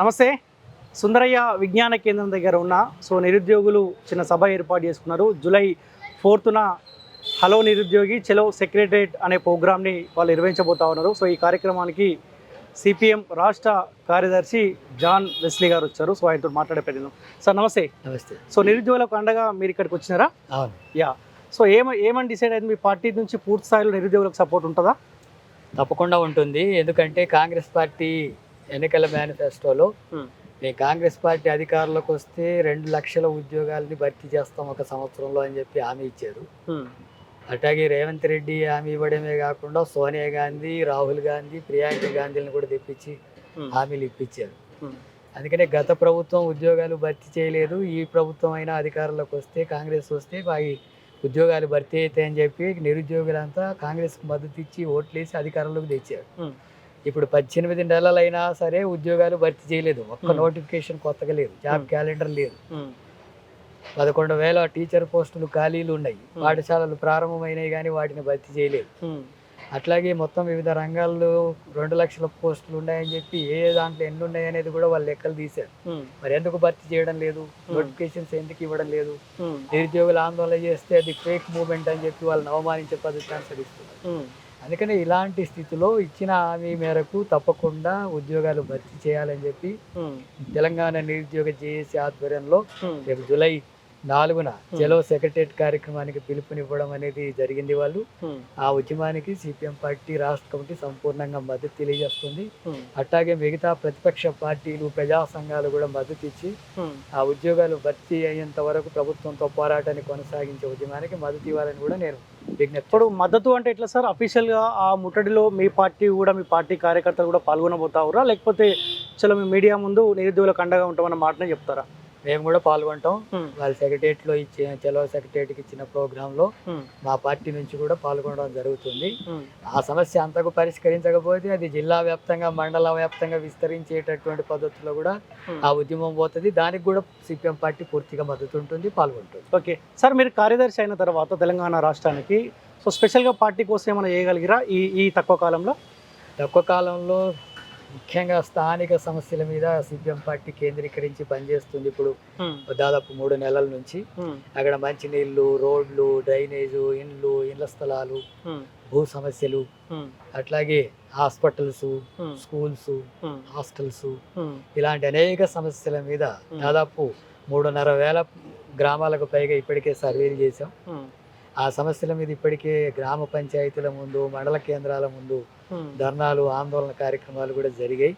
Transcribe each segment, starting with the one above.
నమస్తే. సుందరయ్య విజ్ఞాన కేంద్రం దగ్గర ఉన్న సో నిరుద్యోగులు చిన్న సభ ఏర్పాటు చేసుకున్నారు. జూలై ఫోర్త్న హలో నిరుద్యోగి చలో సెక్రటరేట్ అనే ప్రోగ్రామ్ని వాళ్ళు నిర్వహించబోతా ఉన్నారు. సో ఈ కార్యక్రమానికి సిపిఎం రాష్ట్ర కార్యదర్శి జాన్ వెస్లీ గారు వచ్చారు. సో ఆయనతో మాట్లాడే ప్రయత్నం సార్ నమస్తే. నమస్తే. సో నిరుద్యోగులకు అండగా మీరు ఇక్కడికి వచ్చినారా? అవును. యా. సో ఏమ ఏమని డిసైడ్ అయింది? మీ పార్టీ నుంచి పూర్తి స్థాయిలో నిరుద్యోగులకు సపోర్ట్ ఉంటుందా? తప్పకుండా ఉంటుంది. ఎందుకంటే కాంగ్రెస్ పార్టీ ఎన్నికల మేనిఫెస్టోలో. మేము కాంగ్రెస్ పార్టీ అధికారంలోకి వస్తే రెండు లక్షల ఉద్యోగాలని భర్తీ చేస్తాం ఒక సంవత్సరంలో అని చెప్పి హామీ ఇచ్చారు. అట్లాగే రేవంత్ రెడ్డి హామీ ఇవ్వడమే కాకుండా సోనియా గాంధీ రాహుల్ గాంధీ ప్రియాంక గాంధీలను కూడా తెప్పించి హామీలు ఇప్పించారు. అందుకనే గత ప్రభుత్వం ఉద్యోగాలు భర్తీ చేయలేదు. ఈ ప్రభుత్వం అయినా అధికారంలోకి వస్తే కాంగ్రెస్ వస్తే వారి ఉద్యోగాలు భర్తీ అవుతాయని చెప్పి నిరుద్యోగులంతా కాంగ్రెస్కి మద్దతు ఇచ్చి ఓట్లేసి అధికారంలోకి తెచ్చారు. ఇప్పుడు పద్దెనిమిది నెలలైనా సరే ఉద్యోగాలు భర్తీ చేయలేదు. ఒక్క Hmm. నోటిఫికేషన్ కొత్తగా లేదు. Job Hmm. క్యాలెండర్ లేదు. పదకొండు వేల టీచర్ పోస్టులు ఖాళీలు ఉన్నాయి. Hmm. పాఠశాలలు ప్రారంభమైనాయి కానీ వాటిని భర్తీ చేయలేదు. అట్లాగే మొత్తం వివిధ రంగాల్లో రెండు లక్షల పోస్టులు ఉన్నాయని చెప్పి ఏ దాంట్లో ఎన్ని ఉన్నాయి అనేది కూడా వాళ్ళు లెక్కలు తీశారు. మరి ఎందుకు భర్తీ చేయడం లేదు? నోటిఫికేషన్స్ ఎందుకు ఇవ్వడం లేదు? నిరుద్యోగులు ఆందోళన చేస్తే అది ఫేక్ మూవ్మెంట్ అని చెప్పి వాళ్ళని అవమానించే పద్ధతి అనుసరిస్తున్నారు. అందుకని ఇలాంటి స్థితిలో ఇచ్చిన హామీ మేరకు తప్పకుండా ఉద్యోగాలు భర్తీ చేయాలని చెప్పి తెలంగాణ నిరుద్యోగ జేఏసీ ఆధ్వర్యంలో రేపు జూలై నాలుగున చలో సెక్రటరియట్ కార్యక్రమానికి పిలుపునివ్వడం అనేది జరిగింది వాళ్ళు. ఆ ఉద్యమానికి సిపిఎం పార్టీ రాష్ట్ర కమిటీ సంపూర్ణంగా మద్దతు తెలియజేస్తుంది. అట్లాగే మిగతా ప్రతిపక్ష పార్టీలు ప్రజా సంఘాలు కూడా మద్దతు ఇచ్చి ఆ ఉద్యోగాలు భర్తీ అయ్యేంత వరకు ప్రభుత్వంతో పోరాటాన్ని కొనసాగించే ఉద్యమానికి మద్దతు ఇవ్వాలని కూడా నేను ఇప్పుడు మద్దతు అంటే ఎట్లా సార్? అఫీషియల్గా ఆ ముట్టడిలో మీ పార్టీ కూడా మీ పార్టీ కార్యకర్తలు కూడా పాల్గొనబోతావురా? లేకపోతే చలో మీ మీడియా ముందు నిరుద్యోగులకు అండగా ఉంటామన్న మాటనే చెప్తారా? మేము కూడా పాల్గొంటాం. వాళ్ళ సెక్రటరియట్లో ఇచ్చిన చలో సెక్రటరియట్కి ఇచ్చిన ప్రోగ్రామ్లో మా పార్టీ నుంచి కూడా పాల్గొనడం జరుగుతుంది. ఆ సమస్య అంతకు పరిష్కరించకపోతే అది జిల్లా వ్యాప్తంగా మండల వ్యాప్తంగా విస్తరించేటటువంటి పద్ధతిలో కూడా ఆ ఉద్యమం పోతుంది. దానికి కూడా సిపిఎం పార్టీ పూర్తిగా మద్దతు ఉంటుంది పాల్గొంటుంది. ఓకే. సార్ మీరు కార్యదర్శి అయిన తర్వాత తెలంగాణ రాష్ట్రానికి సో స్పెషల్గా పార్టీ కోసం ఏమైనా చేయగలిగిరా ఈ ఈ తక్కువ కాలంలో? తక్కువ కాలంలో ముఖ్యంగా స్థానిక సమస్యల మీద సిపిఎం పార్టీ కేంద్రీకరించి పనిచేస్తుంది ఇప్పుడు. దాదాపు మూడు నెలల నుంచి. అక్కడ మంచినీళ్ళు రోడ్లు డ్రైనేజు ఇండ్లు ఇళ్ళ స్థలాలు భూ సమస్యలు. అట్లాగే హాస్పిటల్స్ స్కూల్స్ హాస్టల్స్. ఇలాంటి అనేక సమస్యల మీద దాదాపు మూడున్నర వేల గ్రామాలకు పైగా ఇప్పటికే సర్వేలు చేశాం. ఆ సమస్యల మీద ఇప్పటికే గ్రామ పంచాయతీల ముందు మండల కేంద్రాల ముందు ధర్నాలు ఆందోళన కార్యక్రమాలు కూడా జరిగాయి.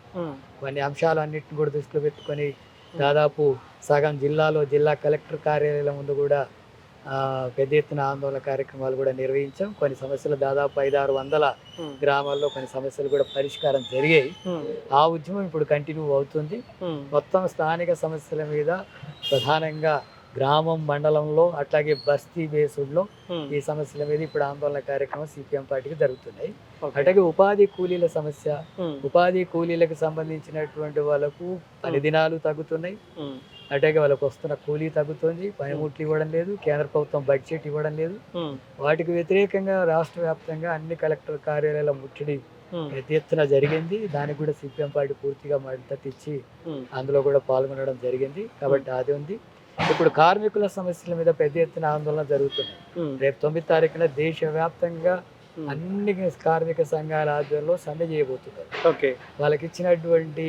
కొన్ని అంశాలు అన్నింటిని కూడా దృష్టిలో పెట్టుకొని దాదాపు సగం జిల్లాలో జిల్లా కలెక్టర్ కార్యాలయాల ముందు కూడా ఆ, పెద్ద ఎత్తున ఆందోళన కార్యక్రమాలు కూడా నిర్వహించాం. కొన్ని సమస్యలు దాదాపు ఐదారు వందల గ్రామాల్లో కొన్ని సమస్యలు కూడా పరిష్కారం జరిగాయి. ఆ ఉద్యమం ఇప్పుడు కంటిన్యూ అవుతుంది. మొత్తం స్థానిక సమస్యల మీద ప్రధానంగా గ్రామం మండలంలో అట్లాగే బస్తీ బేసుల్లో ఈ సమస్యల మీద ఇప్పుడు ఆందోళన కార్యక్రమం సిపిఎం పార్టీకి జరుగుతున్నాయి. అట్లాగే ఉపాధి కూలీల సమస్య ఉపాధి కూలీలకు సంబంధించినటువంటి వాళ్ళకు పని దినాలు తగ్గుతున్నాయి. అట్లాగే వాళ్ళకు వస్తున్న కూలీ తగ్గుతుంది. పనిముట్లు ఇవ్వడం లేదు. కేంద్ర ప్రభుత్వం బడ్జెట్ ఇవ్వడం లేదు. వాటికి వ్యతిరేకంగా రాష్ట్ర వ్యాప్తంగా అన్ని కలెక్టర్ కార్యాలయాల ముట్టడి పెద్ద ఎత్తున జరిగింది. దానికి కూడా సిపిఎం పార్టీ పూర్తిగా మద్దతు ఇచ్చి అందులో కూడా పాల్గొనడం జరిగింది. కాబట్టి అది ఉంది. ఇప్పుడు కార్మికుల సమస్యల మీద పెద్ద ఎత్తున ఆందోళన జరుగుతుంది. రేపు తొమ్మిది తారీఖున దేశవ్యాప్తంగా అన్ని కార్మిక సంఘాల ఆధ్వర్యంలో సమ్మె చేయబోతున్నారు. ఓకే. వాళ్ళకి ఇచ్చినటువంటి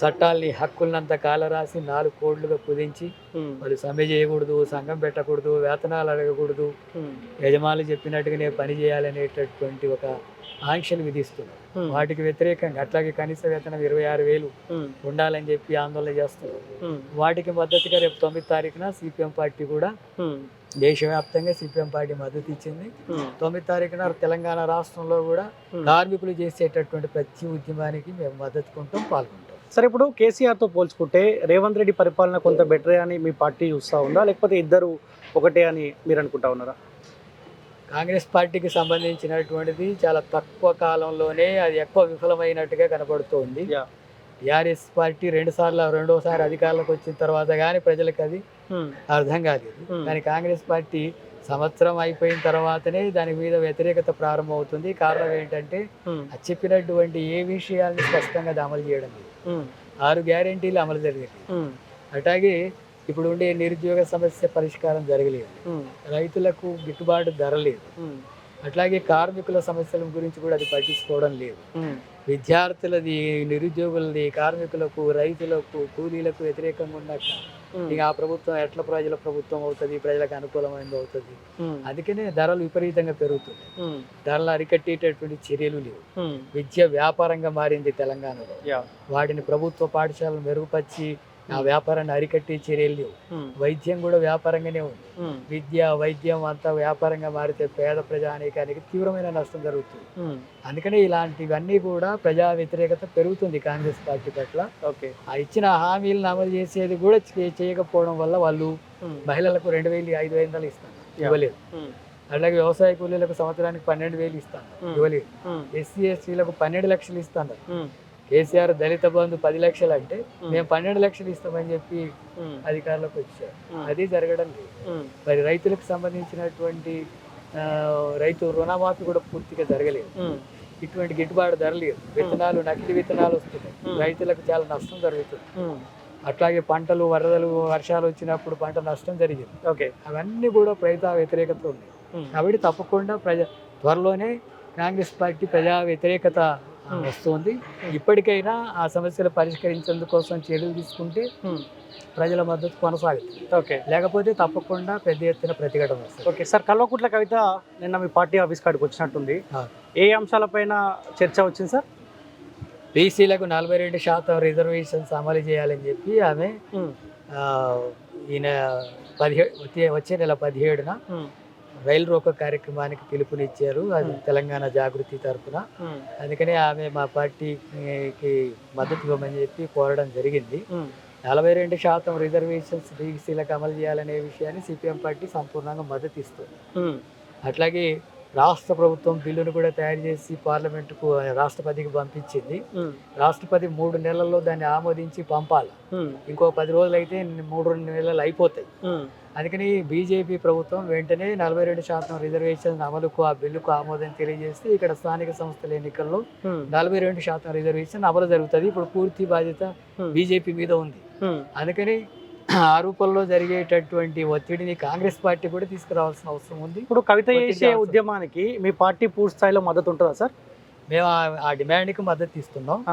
చట్టాల్ని హక్కులనంత కాల రాసి నాలుగు కోడ్లుగా కుదించి వాళ్ళు సమ్మె చేయకూడదు సంఘం పెట్టకూడదు వేతనాలు అడగకూడదు యజమానులు చెప్పినట్టుగానే పని చేయాలనేటటువంటి ఒక ఆంక్షలు విధిస్తున్నారు. వాటికి వ్యతిరేకంగా అట్లాగే కనీస వేతనం ఇరవై ఆరు వేలు ఉండాలని చెప్పి ఆందోళన చేస్తున్నారు. వాటికి మద్దతుగా రేపు తొమ్మిది తారీఖున సిపిఎం పార్టీ కూడా దేశవ్యాప్తంగా సిపిఎం పార్టీ మద్దతు ఇచ్చింది. తొమ్మిది తారీఖున తెలంగాణ రాష్ట్రంలో కూడా కార్మికులు చేసేటటువంటి ప్రతి ఉద్యమానికి మేము మద్దతుకుంటాం పాల్గొంటాం. సరే ఇప్పుడు కేసీఆర్తో పోల్చుకుంటే రేవంత్ రెడ్డి పరిపాలన కొంత బెటరే అని మీ పార్టీ చూస్తూ ఉందా? లేకపోతే ఇద్దరు ఒకటే అని మీరు అనుకుంటా ఉన్నారా? కాంగ్రెస్ పార్టీకి సంబంధించినటువంటిది చాలా తక్కువ కాలంలోనే అది ఎక్కువ విఫలమైనట్టుగా కనబడుతోంది. టీఆర్ఎస్ పార్టీ రెండు సార్లు రెండోసారి అధికారంలోకి వచ్చిన తర్వాత కానీ ప్రజలకు అది అర్థం కాలేదు. కానీ కాంగ్రెస్ పార్టీ సంవత్సరం అయిపోయిన తర్వాతనే దాని మీద వ్యతిరేకత ప్రారంభమవుతుంది. కారణం ఏంటంటే చెప్పినటువంటి ఏ విషయాల్ని స్పష్టంగా అది అమలు చేయడం లేదు. ఆరు గ్యారెంటీలు అమలు జరిగింది అట్లాగే ఇప్పుడు ఉండే నిరుద్యోగ సమస్య పరిష్కారం జరగలేదు. రైతులకు గిట్టుబాటు ధర లేదు. అట్లాగే కార్మికుల సమస్యల గురించి కూడా అది పట్టించుకోవడం లేదు. విద్యార్థులది నిరుద్యోగులది కార్మికులకు రైతులకు కూలీలకు వ్యతిరేకంగా ఉమ్, ఇక ఆ ప్రభుత్వం ఎట్లా ప్రజల ప్రభుత్వం అవుతుంది? ప్రజలకు అనుకూలమైనది అవుతుంది? అందుకనే ధరలు విపరీతంగా పెరుగుతున్నాయి. ధరలు అరికట్టేటటువంటి చర్యలు లేవు. విద్య వ్యాపారంగా మారింది తెలంగాణలో. వాటిని ప్రభుత్వ పాఠశాలలు మెరుగుపరిచి ఆ వ్యాపారాన్ని అరికట్టే చర్యలు లేవు. వైద్యం కూడా వ్యాపారంగానే ఉంది. విద్య వైద్యం అంతా వ్యాపారంగా మారితే పేద ప్రజానీకానికి తీవ్రమైన నష్టం జరుగుతుంది. అందుకనే ఇలాంటివన్నీ కూడా ప్రజా వ్యతిరేకత పెరుగుతుంది కాంగ్రెస్ పార్టీ పట్ల. ఓకే. ఆ ఇచ్చిన హామీలను అమలు చేసేది కూడా చేయకపోవడం వల్ల వాళ్ళు మహిళలకు రెండు వేలు ఐదు వందలు ఇస్తాను Yeah. ఇవ్వలేదు. అలాగే వ్యవసాయ కూలీలకు సంవత్సరానికి పన్నెండు వేలు ఇస్తాను. ఇవ్వలేదు. ఎస్సీ ఎస్టీలకు పన్నెండు లక్షలు ఇస్తాను కేసీఆర్ దళిత బంధు పది లక్షలు అంటే. మేము. పన్నెండు లక్షలు ఇస్తామని చెప్పి అధికారులకు వచ్చారు. అది జరగడం లేదు. మరి రైతులకు సంబంధించినటువంటి రైతు రుణమాఫీ కూడా పూర్తిగా జరగలేదు. ఇటువంటి గిట్టుబాటు ధర లేదు. విత్తనాలు నకిలీ విత్తనాలు వస్తున్నాయి. రైతులకు చాలా నష్టం జరుగుతుంది. అట్లాగే పంటలు వరదలు వర్షాలు వచ్చినప్పుడు పంట నష్టం జరిగింది. ఓకే. అవన్నీ కూడా ప్రజా వ్యతిరేకత ఉంది. కాబట్టి తప్పకుండా ప్రజ త్వరలోనే కాంగ్రెస్ పార్టీ ప్రజా వ్యతిరేకత. వస్తుంది. ఇప్పటికైనా ఆ సమస్యలు పరిష్కరించేందుకోసం చర్యలు తీసుకుంటే ఉమ్, ప్రజల మద్దతు కొనసాగుతుంది. ఓకే లేకపోతే తప్పకుండా పెద్ద ఎత్తున ప్రతిఘటన వస్తుంది. ఓకే సార్ కల్వకుట్ల కవిత నిన్న మీ పార్టీ ఆఫీస్ కాడికి వచ్చినట్టుంది. ఏ అంశాలపైన చర్చ వచ్చింది సార్ బీసీలకు నలభై రెండు శాతం రిజర్వేషన్స్ అమలు చేయాలని చెప్పి ఆమె ఆ, ఈయన పదిహేడు వచ్చే నెల పదిహేడున ఉమ్, రైలు రోక కార్యక్రమానికి పిలుపునిచ్చారు. అది తెలంగాణ జాగృతి తరఫున అందుకనే ఆమె మా పార్టీకి మద్దతు ఇవ్వమని చెప్పి కోరడం జరిగింది. నలభై రెండు శాతం రిజర్వేషన్స్ బీసీలకు అమలు చేయాలనే విషయాన్ని సిపిఎం పార్టీ సంపూర్ణంగా మద్దతు ఇస్తుంది. అట్లాగే రాష్ట్ర ప్రభుత్వం బిల్లును కూడా తయారు చేసి పార్లమెంటుకు రాష్ట్రపతికి పంపించింది. రాష్ట్రపతి మూడు నెలల్లో దాన్ని ఆమోదించి పంపాలి. ఇంకో పది రోజులు అయితే మూడు రెండు నెలలు అయిపోతాయి. అందుకని బీజేపీ ప్రభుత్వం వెంటనే నలభై రెండు శాతం రిజర్వేషన్ అమలుకు ఆ బిల్లుకు ఆమోదం తెలియజేస్తే ఇక్కడ స్థానిక సంస్థల ఎన్నికల్లో నలభై రెండు శాతం రిజర్వేషన్ అమలు జరుగుతుంది. ఇప్పుడు పూర్తి బాధ్యత. బీజేపీ మీద ఉంది. అందుకని ఆ రూపంలో జరిగేటటువంటి ఒత్తిడిని కాంగ్రెస్ పార్టీ కూడా తీసుకురావాల్సిన అవసరం ఉంది. ఇప్పుడు కవిత చేసే. ఉద్యమానికి మీ పార్టీ పూర్తి స్థాయిలో మద్దతు ఉంటుందా సార్? మేము ఆ- డిమాండ్కి మద్దతు ఇస్తున్నాం.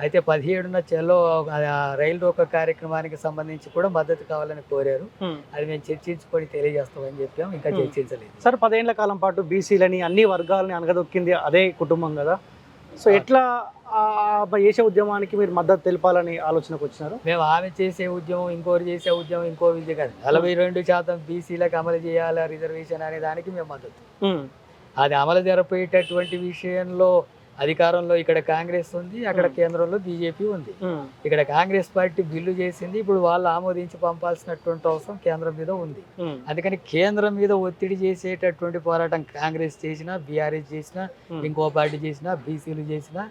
అయితే పదిహేడున చెల్లో రైలు రోక కార్యక్రమానికి సంబంధించి కూడా మద్దతు కావాలని కోరారు. అది మేము చర్చించుకొని తెలియజేస్తామని చెప్పాం ఇంకా. చర్చించలేదు. సార్ పదేళ్ళ కాలం పాటు బీసీలని అన్ని వర్గాలని అనగదొక్కింది అదే కుటుంబం కదా. సో ఎట్లా చేసే ఉద్యమానికి మీరు మద్దతు తెలపాలని ఆలోచనకు వచ్చినారు? మేము ఆమె చేసే ఉద్యమం ఇంకోరు చేసే ఉద్యమం ఇంకో విద్య కాదు. నలభై రెండు శాతం బీసీలకు అమలు చేయాలా రిజర్వేషన్ అనే దానికి మేము మద్దతు. అది అమలు జరిపేటటువంటి విషయంలో అధికారంలో ఇక్కడ కాంగ్రెస్ ఉంది అక్కడ. కేంద్రంలో బీజేపీ ఉంది. ఇక్కడ కాంగ్రెస్ పార్టీ బిల్లు చేసింది ఇప్పుడు వాళ్ళు ఆమోదించి పంపాల్సినటువంటి అవసరం కేంద్రం మీద ఉంది. అందుకని కేంద్రం మీద ఒత్తిడి చేసేటటువంటి పోరాటం కాంగ్రెస్ చేసినా బీఆర్ఎస్ చేసినా ఇంకో పార్టీ చేసినా బీసీలు చేసినా.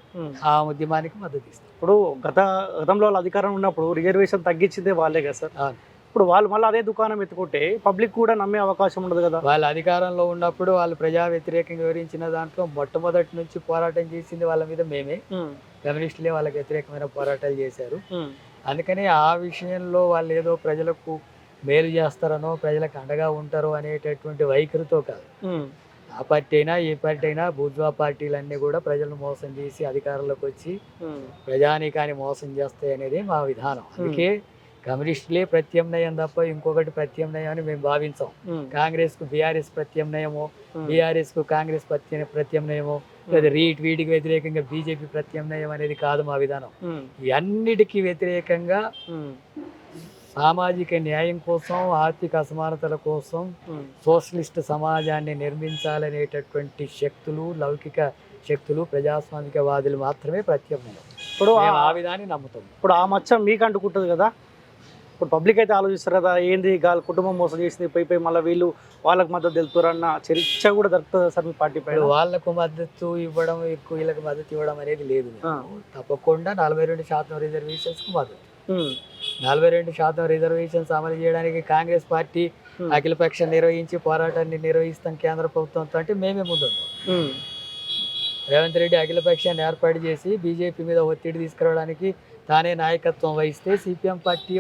ఆ ఉద్యమానికి మద్దతు ఇస్తాం ఇప్పుడు గత గతంలో అధికారం ఉన్నప్పుడు రిజర్వేషన్ తగ్గించిందే వాళ్ళే కదా సార్. ఇప్పుడు వాళ్ళు మళ్ళీ అదే దుకాణం ఎత్తుకుంటే పబ్లిక్ కూడా నమ్మే అవకాశం ఉండదు కదా. వాళ్ళ అధికారంలో ఉన్నప్పుడు వాళ్ళు ప్రజా వ్యతిరేకంగా వివరించిన దాంట్లో మొట్టమొదటి నుంచి పోరాటం చేసింది వాళ్ళ మీద మేమే. కమ్యూనిస్టులే వాళ్ళకి వ్యతిరేకమైన పోరాటాలు చేశారు. అందుకని ఆ విషయంలో వాళ్ళు ఏదో ప్రజలకు మేలు చేస్తారనో ప్రజలకు అండగా ఉంటారో అనేటటువంటి వైఖరితో కాదు. ఆ పార్టీ అయినా ఏ పార్టీ అయినా బూజ్వా పార్టీలన్నీ కూడా ప్రజలను మోసం చేసి అధికారంలోకి వచ్చి ప్రజానీకాన్ని మోసం చేస్తాయి అనేది మా విధానం. అందుకే కమ్యూనిస్టులే ప్రత్యామ్నాయం తప్ప ఇంకొకటి ప్రత్యామ్నాయం అని మేము భావించాం. కాంగ్రెస్కు బీఆర్ఎస్ ప్రత్యామ్నాయమో బీఆర్ఎస్కు కాంగ్రెస్ ప్రత్య ప్రత్యామ్నాయమో లేదా రీట్ వీటికి వ్యతిరేకంగా బీజేపీ ప్రత్యామ్నాయం అనేది కాదు మా విధానం. అన్నిటికీ వ్యతిరేకంగా సామాజిక న్యాయం కోసం ఆర్థిక అసమానతల కోసం. సోషలిస్ట్ సమాజాన్ని నిర్మించాలనేటటువంటి శక్తులు లౌకిక శక్తులు ప్రజాస్వామికవాదులు మాత్రమే ప్రత్యామ్నాయం. ఇప్పుడు ఆ విధాన్ని నమ్ముతాం. ఇప్పుడు ఆ మచ్చ మీకు అంటుకుంటుంది కదా? ఇప్పుడు పబ్లిక్ అయితే ఆలోచిస్తారు కదా ఏంది గాలి కుటుంబం మోసం చేసింది పోయి పోయి మళ్ళీ వీళ్ళు వాళ్ళకి మద్దతు తెలుపుతారన్న చర్చ కూడా దొరుకుతుంది సార్ మీ పార్టీ పైన వాళ్ళకు మద్దతు ఇవ్వడం ఎక్కువ వీళ్ళకి మద్దతు ఇవ్వడం అనేది లేదు. తప్పకుండా నలభై రెండు శాతం రిజర్వేషన్స్కు మద్దతు నలభై రెండు శాతం రిజర్వేషన్స్ అమలు చేయడానికి కాంగ్రెస్ పార్టీ. అఖిలపక్షం నిర్వహించి పోరాటాన్ని నిర్వహిస్తాం కేంద్ర ప్రభుత్వంతో అంటే మేమే ముందుంటాం. రేవంత్ రెడ్డి అఖిలపక్షాన్ని ఏర్పాటు చేసి బీజేపీ మీద ఒత్తిడి తీసుకురావడానికి తానే నాయకత్వం వహిస్తే సిపిఎం పార్టీ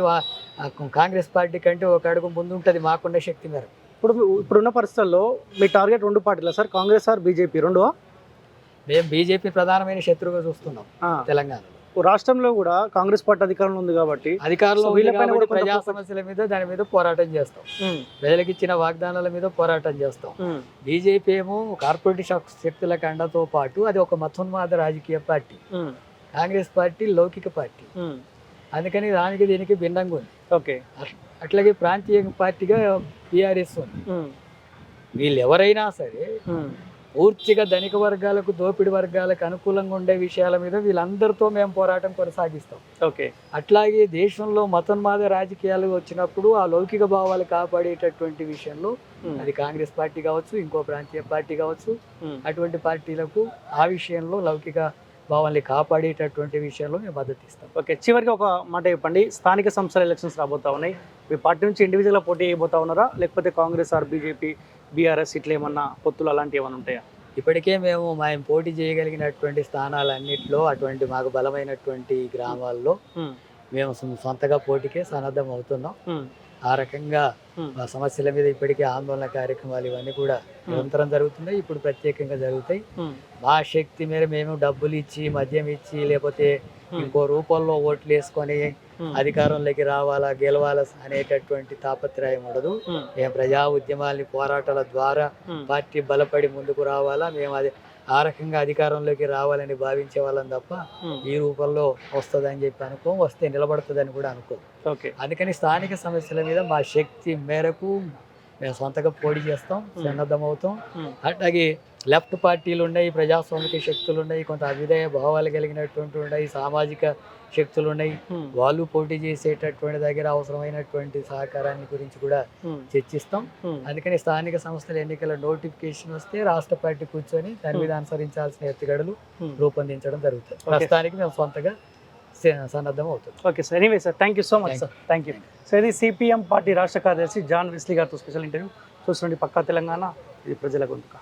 కాంగ్రెస్ పార్టీ కంటే ఒక అడుగు ముందు ఉంటుంది మాకున్న శక్తి మేరకు. ఇప్పుడు ఇప్పుడున్న పరిస్థితుల్లో మీ టార్గెట్ రెండు పార్టీలా? సార్ కాంగ్రెస్ ఆర్ బీజేపీ రెండు? మేము బీజేపీ ప్రధానమైన శత్రువుగా చూస్తున్నాం తెలంగాణలో. రాష్ట్రంలో కూడా కాంగ్రెస్ పార్టీ అధికారంలో ఉంది కాబట్టి అధికారంలో ప్రజా సమస్యల మీద దాని మీద పోరాటం చేస్తాం. ప్రజలకు ఇచ్చిన వాగ్దానాల మీద పోరాటం చేస్తాం. బీజేపీ ఏమో కార్పొరేట్ శక్- శక్తుల కండతో పాటు అది ఒక మతోన్మాద రాజకీయ పార్టీ. కాంగ్రెస్ పార్టీ లౌకిక పార్టీ. అందుకని దానికి దీనికి భిన్నంగా ఉంది. ఓకే. అట్లాగే ప్రాంతీయ పార్టీగా బీఆర్ఎస్ ఉంది. వీళ్ళు ఎవరైనా సరే పూర్తిగా ధనిక వర్గాలకు దోపిడి వర్గాలకు అనుకూలంగా ఉండే విషయాల మీద వీళ్ళందరితో మేము పోరాటం కొనసాగిస్తాం. ఓకే. అట్లాగే దేశంలో మతోన్మాద రాజకీయాలు వచ్చినప్పుడు ఆ లౌకిక భావాలు కాపాడేటటువంటి విషయంలో అది కాంగ్రెస్ పార్టీ కావచ్చు ఇంకో ప్రాంతీయ పార్టీ కావచ్చు. అటువంటి పార్టీలకు ఆ విషయంలో లౌకిక భావాల్ని కాపాడేటటువంటి విషయంలో మేము మద్దతు ఇస్తాం. ఓకే చివరికి ఒక మాట చెప్పండి. స్థానిక సంస్థల ఎలక్షన్స్ రాబోతా ఉన్నాయి. మీ పార్టీ నుంచి ఇండివిజువల్గా పోటీ చేయబోతా ఉన్నారా? లేకపోతే కాంగ్రెస్ ఆర్ బీజేపీ బీఆర్ఎస్ ఇట్లా ఏమన్నా పొత్తులు అలాంటివి ఏమైనా ఉంటాయా? ఇప్పటికే మేము మేము పోటీ చేయగలిగినటువంటి స్థానాలన్నింటిలో అటువంటి మాకు బలమైనటువంటి గ్రామాల్లో మేము సొంతగా పోటీకే సన్నద్ధం అవుతున్నాం ఆ రకంగా సమస్యల మీద ఇప్పటికే ఆందోళన కార్యక్రమాలు ఇవన్నీ కూడా నిరంతరం జరుగుతున్నాయి. ఇప్పుడు ప్రత్యేకంగా జరుగుతాయి. మా శక్తి మేర మేము డబ్బులు ఇచ్చి మద్యం ఇచ్చి లేకపోతే ఇంకో రూపంలో ఓట్లు వేసుకొని అధికారంలోకి రావాలా గెలవాలా అనేటటువంటి తాపత్రయం ఉండదు. మేము ప్రజా ఉద్యమాల్ని పోరాటాల ద్వారా పార్టీ బలపడి ముందుకు రావాలా మేము అది ఆ రకంగా అధికారంలోకి రావాలని భావించే వాళ్ళం తప్ప ఈ రూపంలో వస్తుందని చెప్పి అనుకో వస్తే నిలబడుతుందని కూడా అనుకో. ఓకే. అందుకని స్థానిక సమస్యల మీద మా శక్తి మేరకు మేము సొంతగా పోటీ చేస్తాం సన్నద్ధం అవుతాం అట్లాగే లెఫ్ట్ పార్టీలు ఉన్నాయి ప్రజాస్వామిక శక్తులు ఉన్నాయి కొంత అభ్యుదయ భావాలు కలిగినటువంటి ఉన్నాయి సామాజిక శక్తులు ఉన్నాయి. వాళ్ళు పోటీ చేసేటటువంటి దగ్గర అవసరమైనటువంటి సహకారాన్ని గురించి కూడా చర్చిస్తాం. అందుకని స్థానిక సంస్థల ఎన్నికల నోటిఫికేషన్ వస్తే రాష్ట్ర పార్టీ కూర్చొని దాని మీద అనుసరించాల్సిన ఎత్తుగడలు. రూపొందించడం జరుగుతుంది. ప్రస్తుతానికి మేము సొంతగా సన్నద్ధం అవుతుంది okay sir anyway sir thank you so much sir thank you so ఇది సిపిఎం పార్టీ రాష్ట్ర కార్యదర్శి జాన్ విస్లీ గారితో స్పెషల్ ఇంటర్వ్యూ. చూస్తుండీ పక్కా తెలంగాణ ఇది ప్రజల గొంతుక.